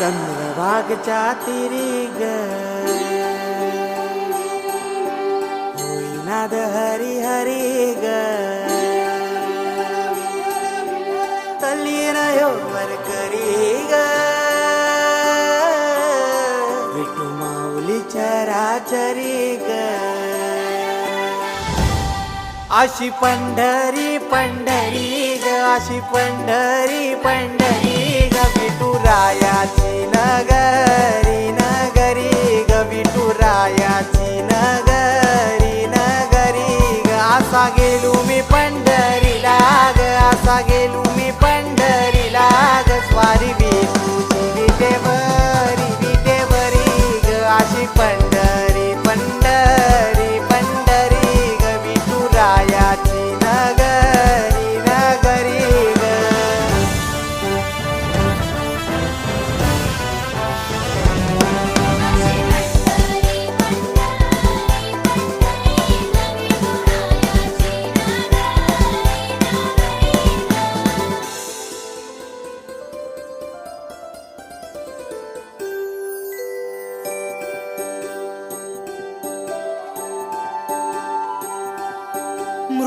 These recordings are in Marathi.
चंद्रभागच्या तिरी ग नाद हरी हरी ग तल्लीन वर करी ग विटू माऊली चराचरी ग अशी पंढरी पंढरी ग अशी पंढरी पंढरी Jayati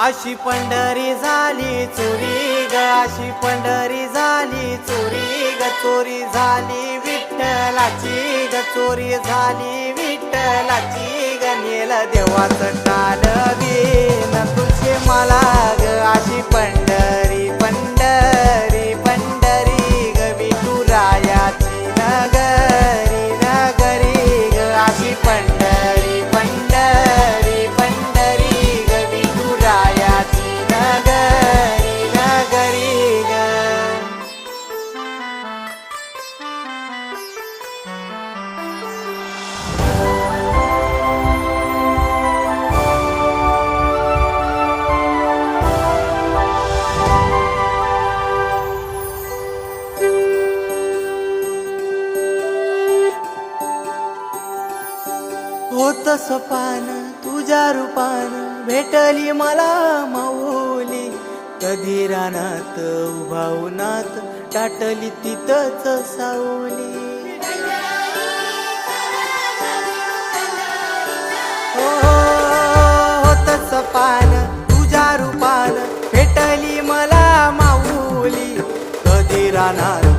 अशी पंढरी झाली चोरी ग अशी पंढरी झाली चोरी ग चोरी झाली विठ्ठलाची ग चोरी झाली विठ्ठलाची ग नेल देवाचं टाल न तुझे मला ग अशी पंढरी होत सपान तुझ्या रूपान भेटली मला माऊली. कधी रानात उभा उन्हात टाटली तिथंच सावली. हो, हो, हो सपान तुझ्या रूपान भेटली मला माऊली. कधी रानात